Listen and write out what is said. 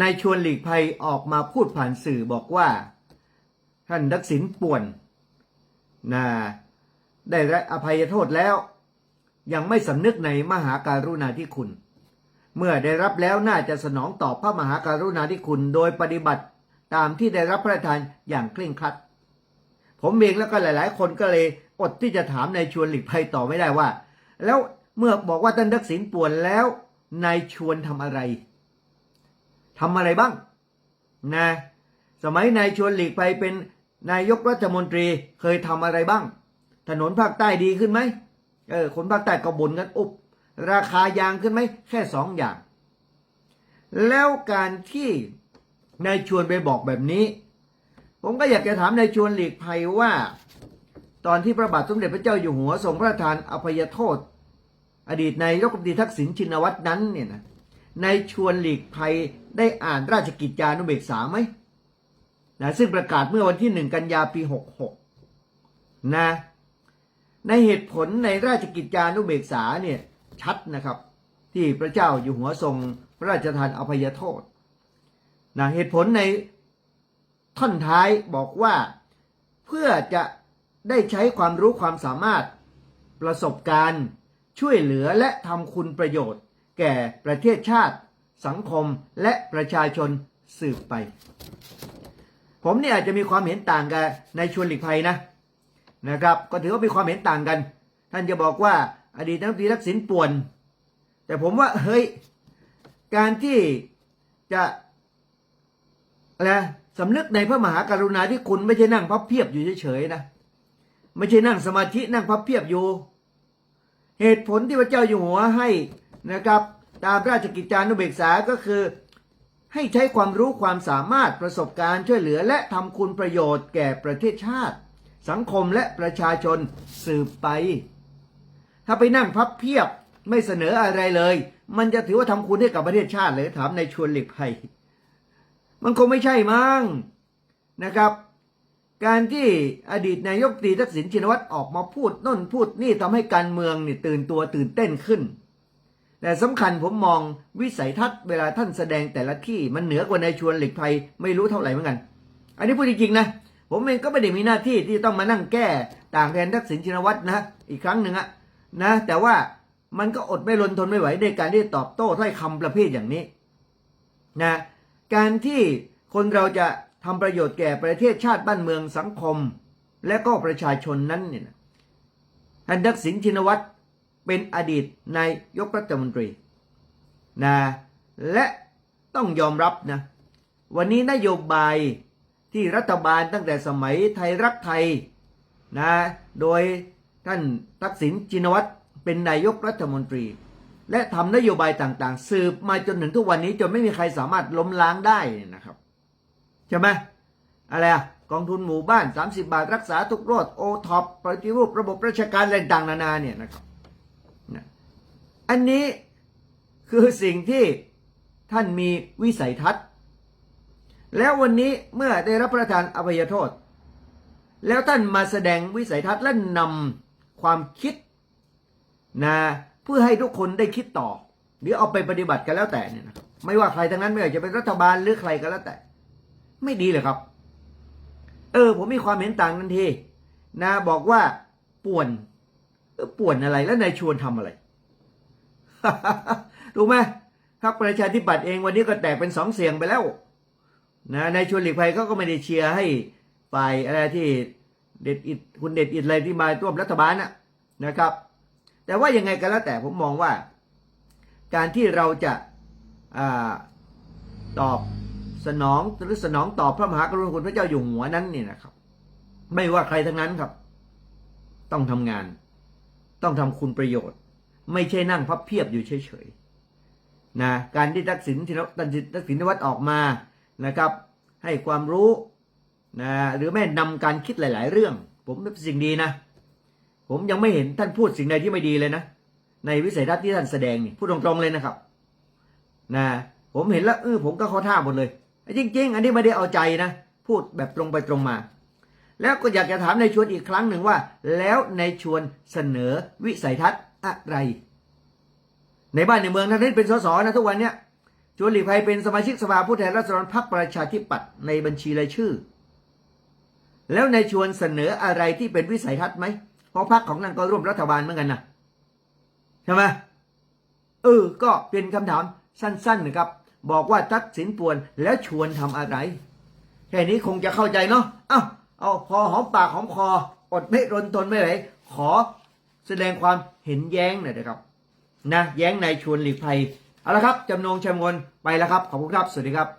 นายชวนหลีกภัยออกมาพูดผ่านสื่อบอกว่า ท่านทักษิณป่วนนะได้รับอภัยโทษแล้ว ยังไม่สำนึกในมหาการุณาธิคุณ เมื่อได้รับแล้วน่าจะสนองตอบพระมหาการุณาธิคุณ โดยปฏิบัติตามที่ได้รับพระราชทานอย่างเคร่งครัด ผมเองแล้วก็หลาย ๆ คนก็เลยอดที่จะถามนายชวนหลีกภัยต่อไม่ได้ว่า แล้วเมื่อบอกว่าท่านทักษิณป่วนแล้วนายชวนทำอะไร ทำอะไรบ้างนะสมัยนายชวนหลีกภัยเป็นนายกรัฐมนตรีเคยทำอะไรบ้าง ถนนภาคใต้ดีขึ้นไหมเออคนภาคใต้ก็บ่นกันอุบราคายางขึ้นไหมแค่สองอย่าง แล้วการที่นายชวนไปบอกแบบนี้ ผมก็อยากจะถามนายชวนหลีกภัยว่า ตอนที่พระบาทสมเด็จพระเจ้าอยู่หัวทรงพระราชทานอภัยโทษ อดีตนายกรัฐมนตรีทักษิณชินวัตรนั้นเนี่ยนะ นายชวนหลีกภัยได้อ่านราชกิจจานุเบกษาไหมนะซึ่งประกาศเมื่อวันที่หนึ่งกันยาปีหกหกนะ ในเหตุผลในราชกิจจานุเบกษาเนี่ยชัดนะครับ ที่พระเจ้าอยู่หัวทรงพระราชทานอภัยโทษนะเหตุผลในท่อนท้ายบอกว่าเพื่อจะได้ใช้ความรู้ความสามารถประสบการณ์ช่วยเหลือและทำคุณประโยชน์ แก่ประเทศชาติ สังคมและประชาชนสืบไป ผมเนี่ยอาจจะมีความเห็นต่างกันายชวนหลีกภัยนะนะครับ ก็ถือว่ามีความเห็นต่างกัน ท่านจะบอกว่าอดีตนักตรีทักษิณป่วน แต่ผมว่าเฮ้ยการที่จะอะไรสำนึกในพระมหากรุณาธิคุณไม่ใช่นั่งพับเพียบอยู่เฉยๆนะไม่ใช่นั่งสมาธินั่งพับเพียบอยู่ เหตุผลที่พระเจ้าอยู่หัวให้ นะครับตามราชกิจจานุเบกษาก็คือ ให้ใช้ความรู้ความสามารถประสบการณ์ช่วยเหลือและทำคุณประโยชน์แก่ประเทศชาติ สังคมและประชาชนสืบไป ถ้าไปนั่งพับเพียบไม่เสนออะไรเลย มันจะถือว่าทำคุณให้กับประเทศชาติเลยถามในชวนหลีกภัยมันคงไม่ใช่มั้งนะครับ การที่อดีตนายกตีทักษิณชินวัตรออกมาพูดน่นพูดนี่ทำให้การเมืองนี่ตื่นตัวตื่นเต้นขึ้น แต่สำคัญผมมองวิสัยทัศน์เวลาท่านแสดงแต่ละที่มันเหนือกว่าในชวนหลีกภัยไม่รู้เท่าไหร่เหมือนกัน อันนี้พูดจริงๆนะผมเองก็ไม่ได้มีหน้าที่ที่ต้องมานั่งแก้ต่างแทนทักษิณชินวัตรนะอีกครั้งหนึ่งอะนะแต่ว่ามันก็อดไม่ลนทนไม่ไหวในการที่ตอบโต้ถ้อยคำประเภทอย่างนี้นะการที่คนเราจะทำประโยชน์แก่ประเทศชาติบ้านเมืองสังคม และก็ประชาชนนั้นเนี่ยนะท่านทักษิณชินวัตร เป็นอดีตนายกรัฐมนตรีนะและต้องยอมรับนะวันนี้นโยบายที่รัฐบาลตั้งแต่สมัยไทยรักไทยนะโดยท่านทักษิณชินวัตรเป็นนายกรัฐมนตรี และทำนโยบายต่างๆ สืบมาจนถึงทุกวันนี้จนไม่มีใครสามารถล้มล้างได้นะครับใช่ไหมอะไรอะกองทุนหมู่บ้าน 30 บาทรักษาทุกโรคโอท็อปปฏิรูประบบราชการอะไรต่างนานาเนี่ยนะครับ อันนี้คือสิ่งที่ท่านมีวิสัยทัศน์ แล้ววันนี้เมื่อได้รับประทานอภัยโทษ แล้วท่านมาแสดงวิสัยทัศน์และนำความคิดนะเพื่อให้ทุกคนได้คิดต่อ หรือเอาไปปฏิบัติกันแล้วแต่เนี่ยนะไม่ว่าใครทั้งนั้นไม่ว่าจะเป็นรัฐบาลหรือใครก็แล้วแต่ ไม่ดีเลยครับ เออ ผมมีความเห็นต่างทันทีนะบอกว่าป่วนเออป่วนอะไรแล้วนายชวนทำอะไร ถูกไหมพรรคประชาธิปัตย์เองวันนี้ก็แตกเป็นสองเสียงไปแล้วนะนายชวนหลีกภัยเขาก็ไม่ได้เชียร์ให้ฝ่ายอะไรที่เด็ดอิดคุณเด็ดอิดอะไรที่มาร่วมรัฐบาลนะนะครับ แต่ว่ายังไงก็แล้วแต่ผมมองว่า การที่เราจะอาตอบสนองหรือสนองตอบพระมหากรุณาธิคุณพระเจ้าอยู่หัวนั้นเนี่ยนะครับ ไม่ว่าใครทั้งนั้นครับ ต้องทำงาน ต้องทำคุณประโยชน์ ไม่ใช่นั่งพับเพียบอยู่เฉยๆนะการที่ทักษิณที่ทักษิณทักษิณวัฒน์ออกมานะครับ ให้ความรู้นะหรือแม่นำการคิดหลาย ๆ เรื่อง ผมเป็นสิ่งดีนะ ผมยังไม่เห็นท่านพูดสิ่งใดที่ไม่ดีเลยนะ ในวิสัยทัศน์ที่ท่านแสดงนี่พูดตรงๆเลยนะครับนะผมเห็นแล้วเออผมก็เข้าท่าหมดเลยจริง ๆ อันนี้ไม่ได้เอาใจนะ พูดแบบตรงไปตรงมา แล้วก็อยากจะถามในชวนอีกครั้งหนึ่งว่า แล้วในชวนเสนอวิสัยทัศน์ อะไร ในบ้านในเมืองท่านเป็นสสนะทุกวันเนี้ยชวนหลีกภัยเป็นสมาชิกสภาผู้แทนราษฎรพรรคประชาธิปัตย์ในบัญชีรายชื่อ แล้วในชวนเสนออะไรที่เป็นวิสัยทัศน์ไหมเพราะพรรคของนั่นก็ร่วมรัฐบาลเหมือนกันนะใช่ไหมเออ ก็เป็นคำถามสั้นๆนะครับ บอกว่าทักษิณป่วนแล้วชวนทำอะไร แค่นี้คงจะเข้าใจเนาะเอ้าเอาพอหอมปากหอมคออดไม่รนทนไม่ไหวขอ แสดงความเห็นแย้งหน่อยนะครับนะแย้งในชวนหลีกภัยเอาละครับจำนงชมงนไปแล้วครับ ขอบคุณครับ สวัสดีครับ